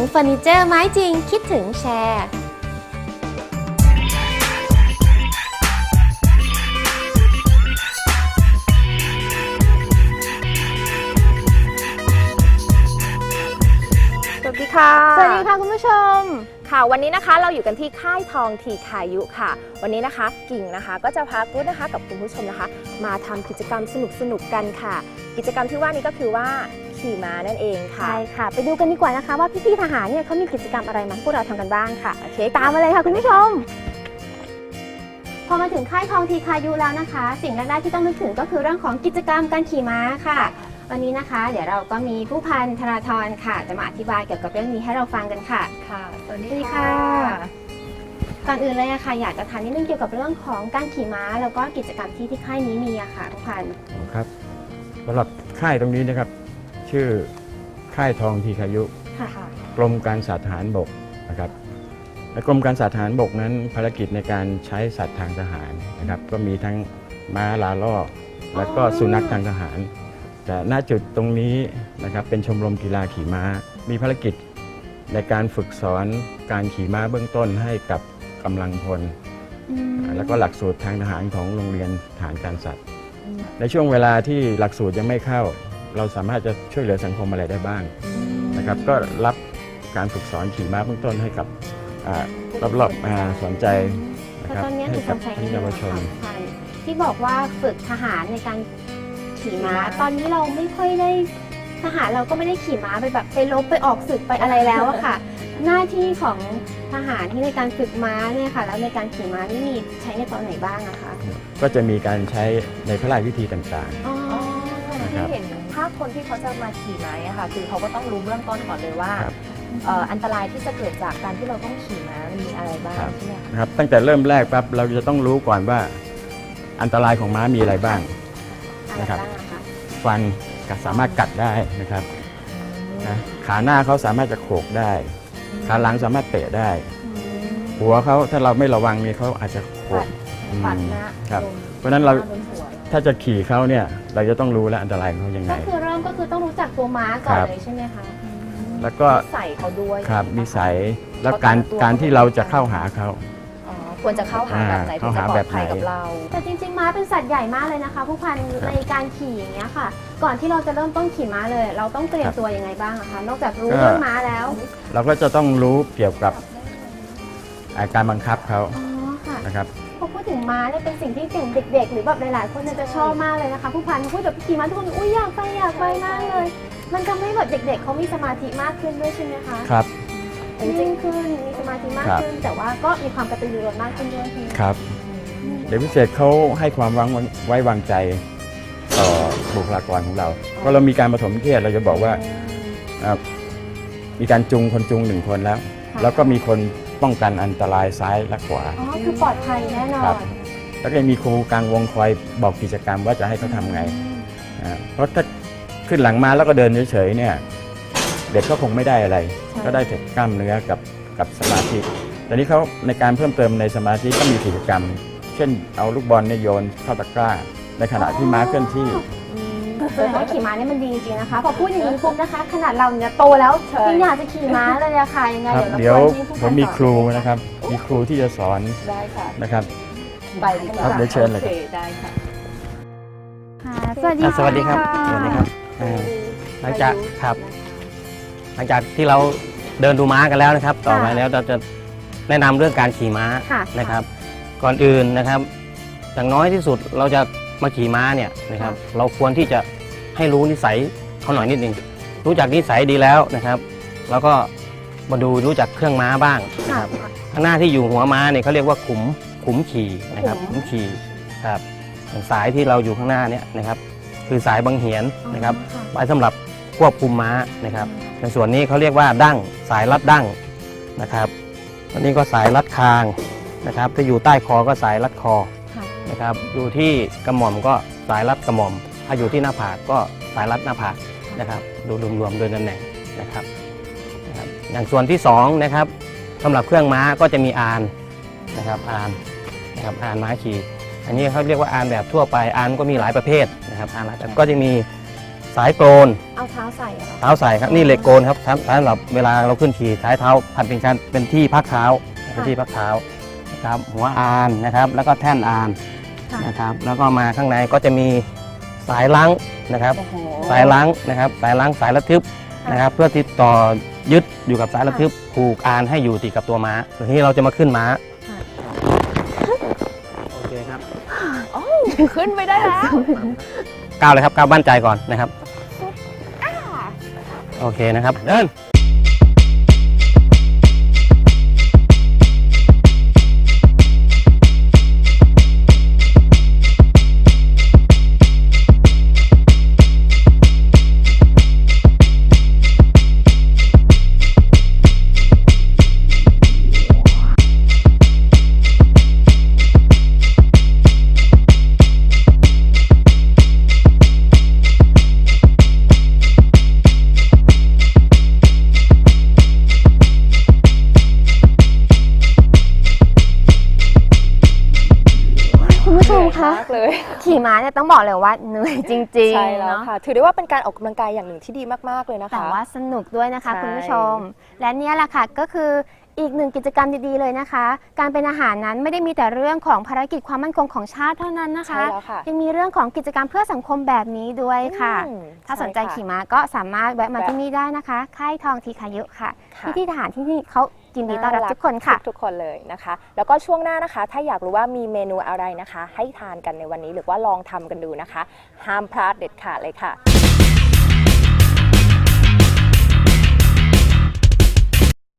งเฟอร์นิเจอร์ไม้จริง คิดถึงแชร์สวัสดีค่ะ สวัสดีค่ะคุณผู้ชม ค่ะวันนี้นะคะเราอยู่กันที่ค่ายทองทีคายุค่ะ วันนี้นะคะกิ่งนะคะก็จะพากุ๊ดนะคะกับคุณผู้ชมนะคะ มาทำกิจกรรมสนุกๆกันค่ะ กิจกรรมที่ว่านี้ก็คือว่า ขี่ม้านั่นเองค่ะ ใช่ค่ะ ไปดูกันดีกว่านะคะว่าพี่ๆทหารเนี่ยเขามีกิจกรรมอะไรมาให้พวกเราทำกันบ้างค่ะ โอเค ตามมาเลยค่ะคุณผู้ชม พอมาถึงค่ายทองทีคายุแล้วนะคะ สิ่งแรกๆที่ต้องนึกถึงก็คือเรื่องของกิจกรรมการขี่ม้าค่ะ วันนี้นะคะ เดี๋ยวเราก็มีผู้พันธนาธรค่ะ จะมาอธิบายเกี่ยวกับเรื่องนี้ให้เราฟังกันค่ะ ค่ะสวัสสวัสดีค่ะ ก่อนอื่นเลยอะค่ะ อยากจะถามนิดนึงเกี่ยวกับเรื่องของการขี่ม้า แล้วก็กิจกรรมที่ที่ค่ายนี้มีอะค่ะทุกพัน ครับสำหรับค่ายตรงนี้นะครับ ชื่อค่ายทองทีคายุค่ะ กรมการศาสตร์ทหารบกนะครับและกรมการศาสตร์ทหารบกนั้น ภารกิจในการใช้สัตว์ทางทหารนะครับ ก็มีทั้งม้าลาล่อและก็สุนัขทางทหาร แต่ณจุดตรงนี้นะครับเป็นชมรมกีฬาขี่ม้า มีภารกิจในการฝึกสอนการขี่ม้าเบื้องต้นให้กับกำลังพลแล้วก็หลักสูตรทางทหารของโรงเรียนฐานการสัตว์ ในช่วงเวลาที่หลักสูตรยังไม่เข้า เราสามารถจะช่วยเหลือสังคมอะไรได้บ้างนะครับ ก็รับการฝึกสอนขี่ม้าเบื้องต้นให้กับอ่ารอบๆอ่าสนใจนะเพครับราะตอนนี้ให้ถูกกับใช้ทั้งเยาวชนค่ะที่บอกว่าฝึกทหารในการขี่ม้า ตอนนี้เราไม่ค่อยได้ทหารเราก็ไม่ได้ขี่ม้าไปแบบไปลบไปออกศึกไปอะไรแล้วอะค่ะ หน้าที่ของทหารที่ในการฝึกม้าเนี่ยค่ะ แล้วในการขี่ม้านี่มีใช้ในตอนไหนบ้างอะคะ ก็จะมีการใช้ในพระราชพิธีต่างอ๋อนะครัที่บเห็น ถ้าคนที่เขาจะมาขี่ม้าอะค่ะ คือเขาก็ต้องรู้เบื้องต้นก่อนเลยว่าครับ เอ่ออันตรายที่จะเกิดจากการที่เราต้องขี่ม้ามันมีอะไรบ้างครับใช่ไหมคะๆนะครับตั้งแต่เริ่มแรกปั๊บเราจะต้องรู้ก่อนว่าอันตรายของม้ามีอะไรบ้าง อะไรนะครับ บ้างอะคะฟันก็สามารถกัดได้นะครับนะขาหน้าเขาสามารถจะโขกได้ ขาหลังสามารถเตะได้หัวเขาถ้าเราไม่ระวังนี่เขาอาจจะโขก ปัดหน้าครับโดเพราะฉะนั้นเราหโดนหัว ถ้าจะขี่เขาเนี่ยเราจะต้องรู้แล้วอันตรายของเขายังไง ก็คือเริ่มก็คือต้องรู้จักตัวม้าก่อนครับ เลยใช่ไหมคะแล้วก็ใส่เขาด้วยครับใช่ไหมนิคะสัยแล้วการการที่เราจะเข้าหาเขา อ๋อควรจะเข้าหาแบบไหนอ่าถึงจะเข้าหาปลแบอดบภัยไหนกับเรา แต่จริงๆม้าเป็นสัตว์ใหญ่มากเลยนะคะ ผู้พันครับในการขี่อย่างเงี้ยค่ะ ก่อนที่เราจะเริ่มต้นขี่ม้าเลย เราต้องเตรียมครับตัวยังไงบ้างอะคะนอกจากรู้ก็เรื่องม้าแล้วเราก็จะต้องรู้เกี่ยวกับอ่าการบังคับเขาอ๋อค่ะ นะครับพอพูด ถึงม้าเนี่ยเป็นสิ่งที่เก่งเด็ก ๆ หรือแบบหลายๆ คนเนี่ยจะชอบมากเลยนะคะ ผู้พันพูดแบบขี่ม้าทุกคนอุ้ยอยากไปอยากไปมากเลย มันทำให้แบบเด็ก ๆเขามีสมาธิมากขึ้นด้วยใช่ไหมคะครับ นิ่งขึ้นมีสมาธิมากครับขึ้น แต่ว่าก็มีความกระตือรือร้นมากขึ้นด้วยใช่ไหมครับ เด็กพิเศษเขาให้ความวางไว้วางใจต่อบุคลากรของเราเพราะเรามีการปฐมนิเทศเราจะบอกว่าอ่ามีการจูงคนจูงหนึ่งคนแล้วค่ะแล้วก็มีคน ป้องกันอันตรายซ้ายและขวา อ๋อ คือปลอดภัยแน่นอครันบแล้วก็ยังมีครูกลางวงคอยบอกกิจกรรมว่าจะให้เขาทำไงอ่าเพราะถ้าขึ้นหลังมาแล้วก็เดินเฉยๆเนี่ยเด็กก็คงไม่ได้อะไรก็ได้แต่กล้ามเนื้อกับกับสมาธิแต่นี้เขาในการเพิ่มเติมในสมาธิก็มีกิจกรรม เช่นเอาลูกบอลเนี่ยโยนเข้าตะกร้า ในขณะที่ม้าเคลื่อนที่แสดงว่าขี่ม้าเนี่ยมันดีจริงๆนะคะ พอพูดอย่างนี้ปุ๊บนะคะ ขนาดเราเนี่ยโตแล้วใช่ยังอยากจะขี่ม้าเลยอะค่ะยังไงครับเดี๋ยวเดี๋ยวรบกวนพี่ผู้ผมมีสอนครูนะครับ มีครูที่จะสอนได้ค่ะ นะครับ ไปดีกว่าครับเดี๋ยวเชิญเลย โอคได้ค่ะ ค่ะสวัสดีอะสวัสดีครับะสวัสดีครับอ่าหลังจากครับ หลังจากที่เราเดินดูม้ากันแล้วนะครับ ต่อมาแล้วเราจะแนะนำเรื่องการขี่ม้าค่ะนะครับ ก่อนอื่นนะครับ อย่างน้อยที่สุดเราจะมาขี่ม้าเนี่ยนะครับ เราควรที่จะ ให้รู้นิสัยเขาหน่อยนิดนึงรู้จักนิสัยดีแล้วนะครับ แล้วก็มาดูรู้จักเครื่องม้าบ้างนะค่ะครับข้างหน้าที่อยู่หัวม้าเนี่ยเขาเรียกว่าขุมขุมขี่นะครับขุมขุมขี่ครับอย่างสายที่เราอยู่ข้างหน้าเนี่ยนะครับคือสายบังเหียนนะครับอ๋อไว้สำหรับควบคุมม้านะครับในส่วนนี้เขาเรียกว่าดั้งสายรัดดั้งนะครับอันนี้ก็สายรัดคางนะครับถ้าอยู่ใต้คอก็สายรัดคอค่ะนะครับอยู่ที่กระหม่อมก็สายรัดกระหม่อม ถ้าอยู่ที่หน้าผากก็สายรัดหน้าผากนะครับ ดูรวมๆโดยตำแหน่งนะครับนะครับอย่างส่วนที่สองนะครับสำหรับเครื่องม้าก็จะมีอานนะครับอานนะครับอานม้าขี่อันนี้เขาเรียกว่าอานแบบทั่วไปอานก็มีหลายประเภทนะครับอานหลายแบบก็จะมีสายโกลนเอาเท้าใส่เหรอเท้าใส่ครับนี่เหล็กโกลนครับสำหรับเวลาเราขึ้นขี่ท้ายเท้าผัดเป็นการเป็นที่พักเท้าเป็นที่พักเท้านะครับหัวอานนะครับแล้วก็แท่นอานค่ะนะครับแล้วก็มาข้างในก็จะมี สายล้างนะครับ โอ้โหสายล้างนะครับสายล้างสายระทึบค่ะนะครับ เพื่อติดต่อยึดอยู่กับสายระทึบผูกอานให้อยู่ติดกับตัวม้าทีนี้เราจะมาขึ้นม้าค่ะโอเคครับขึ้นไปได้แล้ว ก้าวเลยครับก้าวมั่นใจก่อนนะครับโอเคนะครับเดิน ผู้ชมคะมากเลยขี่ม้าเนี่ยต้องบอกเลยว่าเหนื่อยจริงใช่ๆแล้วเนาะค่ะถือได้ว่าเป็นการออกกำลังกายอย่างหนึ่งที่ดีมากๆเลยนะคะ แต่ว่าสนุกด้วยนะคะ ใช่ คุณผู้ชม และเนี่ยแหละค่ะก็คืออีกหนึ่งกิจกรรมดีๆเลยนะคะ การเป็นอาหารนั้นไม่ได้มีแต่เรื่องของภารกิจความมั่นคงของชาติเท่านั้นนะคะใช่แล้วค่ะยังมีเรื่องของกิจกรรมเพื่อสังคมแบบนี้ด้วยค่ะ อืมถ้าสนใจช่ค่ะ ขี่ม้าก็สามารถแวะมาแวะที่นี่ได้นะคะ ค่ายทองทีคายุค่ะ ค่ะ ที่ที่ทหารที่นี่เขา ยินดีต้อนรับทุกคนค่ะ ทุกๆคนเลยนะคะ แล้วก็ช่วงหน้านะคะ ถ้าอยากรู้ว่ามีเมนูอะไรนะคะ ให้ทานกันในวันนี้หรือว่าลองทำกันดูนะคะ ห้ามพลาดเด็ดขาดเลยค่ะ